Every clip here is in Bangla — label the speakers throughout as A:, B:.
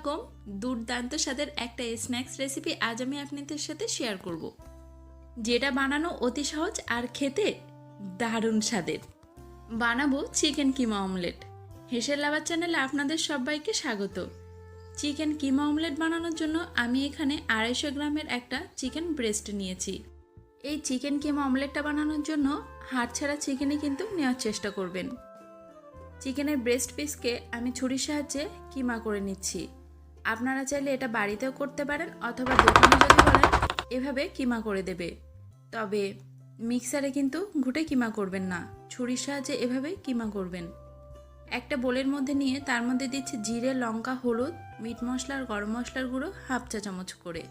A: রকম দুর্দান্ত স্বাদের একটা স্ন্যাক্স রেসিপি আজ আমি আপনাদের সাথে শেয়ার করব। যেটা বানানো অতি সহজ আর খেতে দারুণ স্বাদের। বানাবো চিকেন কিমা অমলেট হেসের লাভার চ্যানেলে আপনাদের সবাইকে স্বাগত। চিকেন কিমা অমলেট বানানোর জন্য আমি এখানে আড়াইশো গ্রামের একটা চিকেন ব্রেস্ট নিয়েছি। এই চিকেন কিমা অমলেটটা বানানোর জন্য হাড় ছাড়া চিকেনই কিন্তু নেওয়ার চেষ্টা করবেন। চিকেনের ব্রেস্ট পিসকে আমি ছুরির সাহায্যে কিমা করে নিচ্ছি। আপনারা চাইলে এটা বাড়িতেও করতে পারেন অথবা দোকানে যদি বলেন, এভাবে কিমা করে দেবে। তবে মিক্সারে কিন্তু ঘুটে কিমা করবেন না, ছুরির সাহায্যে এভাবে কিমা করবেন। একটা বোলের মধ্যে নিয়ে তার মধ্যে দিচ্ছি জিরে, লঙ্কা, হলুদ, মিট মশলা আর গরম মশলার গুঁড়ো হাফ চা চামচ করে।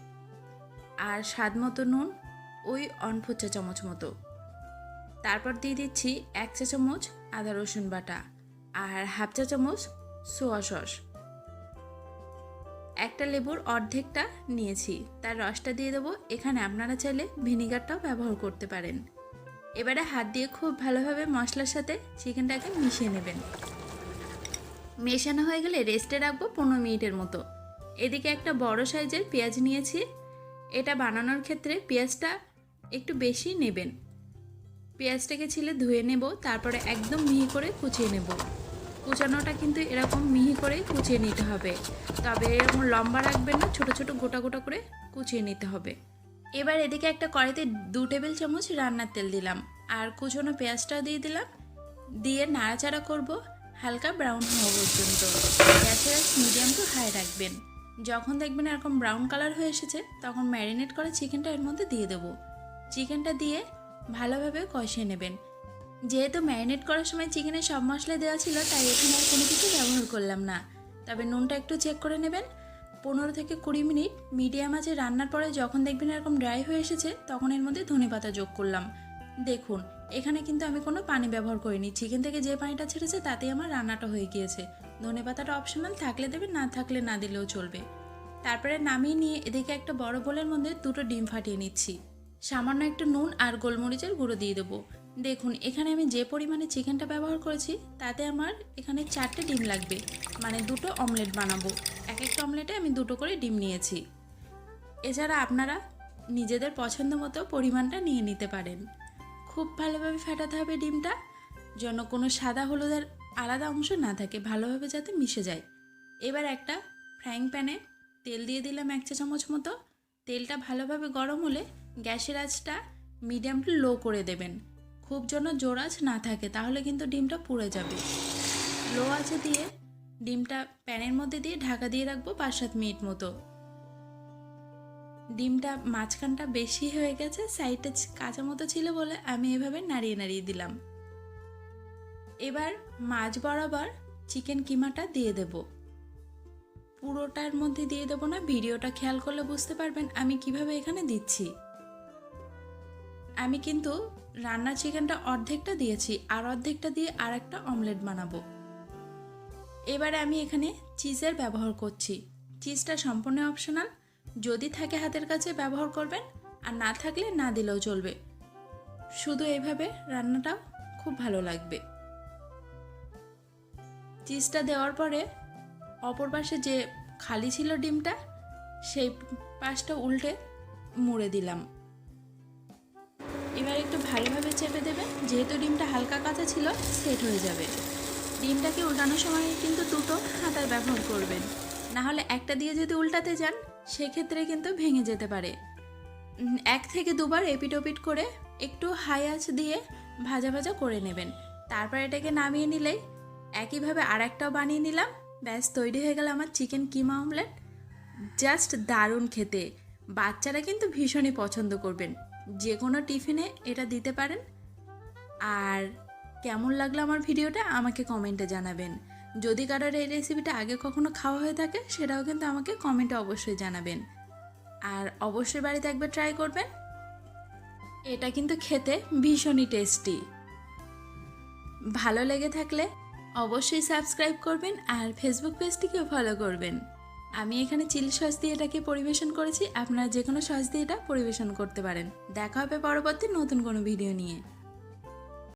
A: আর স্বাদ মতো নুন, ওই অনফো চা চামচ মতো। তারপর দিয়ে দিচ্ছি এক চা চামচ আদা রসুন বাটা আর হাফ চা চামচ সোয়া সস। একটা লেবুর অর্ধেকটা নিয়েছি। তার রসটা দিয়ে দেবো। এখানে আপনারা চাইলে ভিনিগারটাও ব্যবহার করতে পারেন। এবারে হাত দিয়ে খুব ভালোভাবে মশলার সাথে চিকেনটাকে মিশিয়ে নেবেন। মেশানো হয়ে গেলে রেস্টে রাখব পনেরো মিনিটের মতো। এদিকে একটা বড় সাইজের পেঁয়াজ নিয়েছি। এটা বানানোর ক্ষেত্রে পেঁয়াজটা একটু বেশি নেবেন। পেঁয়াজটাকে ছিলে ধুয়ে নেব। তারপরে একদম মিহি করে কুচিয়ে নেব। কুচানোটা কিন্তু এরকম মিহি করে কুচিয়ে নিতে হবে। তবে এরকম লম্বা রাখবেন না, ছোট ছোট গোটা গোটা করে কুচিয়ে নিতে হবে। এবার এদিকে একটা কড়াইতে দু টেবিল চামচ রান্নার তেল দিলাম। আর কুচনো পেঁয়াজটা দিয়ে দিলাম। দিয়ে নাড়াচাড়া করব হালকা ব্রাউন হওয়া পর্যন্ত। গ্যাসের মিডিয়াম টু হাই রাখবেন। যখন দেখবেন এরকম ব্রাউন কালার হয়ে এসেছে, তখন ম্যারিনেট করা চিকেনটা এর মধ্যে দিয়ে দেবো। চিকেনটা দিয়ে ভালোভাবে কষিয়ে নেবেন। যেহেতু ম্যারিনেট করার সময় চিকেনে সব মশলা দেওয়া ছিল, তাই এখানে আর কোনো কিছু ব্যবহার করলাম না। তবে নুনটা একটু চেক করে নেবেন। পনেরো থেকে কুড়ি মিনিট মিডিয়াম আছে রান্নার পরে যখন দেখবেন এরকম ড্রাই হয়ে এসেছে, তখন এর মধ্যে ধনে পাতা যোগ করলাম। দেখুন, এখানে কিন্তু আমি কোনো পানি ব্যবহার করিনি। চিকেন থেকে যে পানিটা ছেড়েছে, তাতেই আমার রান্নাটা হয়ে গিয়েছে। ধনে পাতাটা অপশনাল থাকলে দেবেন, না থাকলে না দিলেও চলবে। তারপরে নামিয়ে নিয়ে এদিকে একটা বড় বোলের মধ্যে দুটো ডিম ফাটিয়ে নিচ্ছি। সামান্য একটু নুন আর গোলমরিচের গুঁড়ো দিয়ে দেবো। দেখুন, এখানে আমি যে পরিমাণে চিকেনটা ব্যবহার করেছি, তাতে আমার এখানে চারটে ডিম লাগবে। মানে দুটো অমলেট বানাবো। এক একটা অমলেটে আমি দুটো করে ডিম নিয়েছি। এছাড়া আপনারা নিজেদের পছন্দ মতো পরিমাণটা নিয়ে নিতে পারেন। খুব ভালোভাবে ফেটাতে হবে ডিমটা, যেন কোনো সাদা হলুদের আলাদা অংশ না থাকে, ভালোভাবে যাতে মিশে যায়। এবার একটা ফ্রাইং প্যানে তেল দিয়ে দিলাম এক চা চামচ মতো। তেলটা ভালোভাবে গরম হলে গ্যাসের আঁচটা মিডিয়াম টু লো করে দেবেন। খুব যেন জোর আঁচ না থাকে, তাহলে কিন্তু ডিমটা পুড়ে যাবে। লো আঁচে দিয়ে ডিমটা প্যানের মধ্যে দিয়ে ঢাকা দিয়ে রাখব পাঁচ সাত মিনিট মতো। ডিমটা মাঝখানটা বেশি হয়ে গেছে, সাইডটা কাঁচা মতো ছিল বলে আমি এভাবে নাড়িয়ে নাড়িয়ে দিলাম। এবার মাছ বরাবর চিকেন কিমাটা দিয়ে দেব। পুরোটার মধ্যে দিয়ে দেবো না, ভিডিওটা খেয়াল করলে বুঝতে পারবেন আমি কীভাবে এখানে দিচ্ছি। আমি কিন্তু রান্না চিকেনটা অর্ধেকটা দিয়েছি আর অর্ধেকটা দিয়ে আর একটা অমলেট বানাবো। এবারে আমি এখানে চিজের ব্যবহার করছি। চিজটা সম্পূর্ণ অপশনাল। যদি থাকে হাতের কাছে ব্যবহার করবেন, আর না থাকলে না দিলেও চলবে। শুধু এইভাবে রান্নাটাও খুব ভালো লাগবে। চিজটা দেওয়ার পরে অপর পাশে যে খালি ছিল ডিমটা, সেই পাশটা উল্টে মুড়ে দিলাম। এবার একটু ভালোভাবে চেপে দেবেন যেহেতু ডিমটা হালকা কাঁচা ছিল, সেট হয়ে যাবে। ডিমটাকে উল্টানোর সময় কিন্তু দুটো হাতার ব্যবহার করবেন। না হলে একটা দিয়ে যদি উল্টাতে যান, সেক্ষেত্রে কিন্তু ভেঙে যেতে পারে। এক থেকে দুবার এপিট ওপিট করে একটু হাই আঁচ দিয়ে ভাজা ভাজা করে নেবেন। তারপর এটাকে নামিয়ে নিলেই একইভাবে আর একটাও বানিয়ে নিলাম। ব্যাস, তৈরি হয়ে গেল আমার চিকেন কিমা অমলেট। জাস্ট দারুণ খেতে। বাচ্চারা কিন্তু ভীষণই পছন্দ করবেন। যে কোনো টিফিনে এটা দিতে পারেন। আর কেমন লাগল আমার ভিডিওটা আমাকে কমেন্টে জানাবেন। যদি কারোর এই রেসিপিটা আগে কখনো খাওয়া হয়ে থাকে, সেটাও কিন্তু আমাকে কমেন্টে অবশ্যই জানাবেন। আর অবশ্যই বাড়িতে একবার ট্রাই করবেন। এটা কিন্তু খেতে ভীষণই টেস্টি ভালো লেগে থাকলে অবশ্যই সাবস্ক্রাইব করবেন আর ফেসবুক পেজটিকেও ফলো করবেন। আমি এখানে চিলি সস দিয়ে এটাকে পরিবেশন করেছি। আপনারা যে কোনো সস দিয়ে এটা পরিবেশন করতে পারেন। দেখা হবে পরবর্তী নতুন কোনো ভিডিও নিয়ে।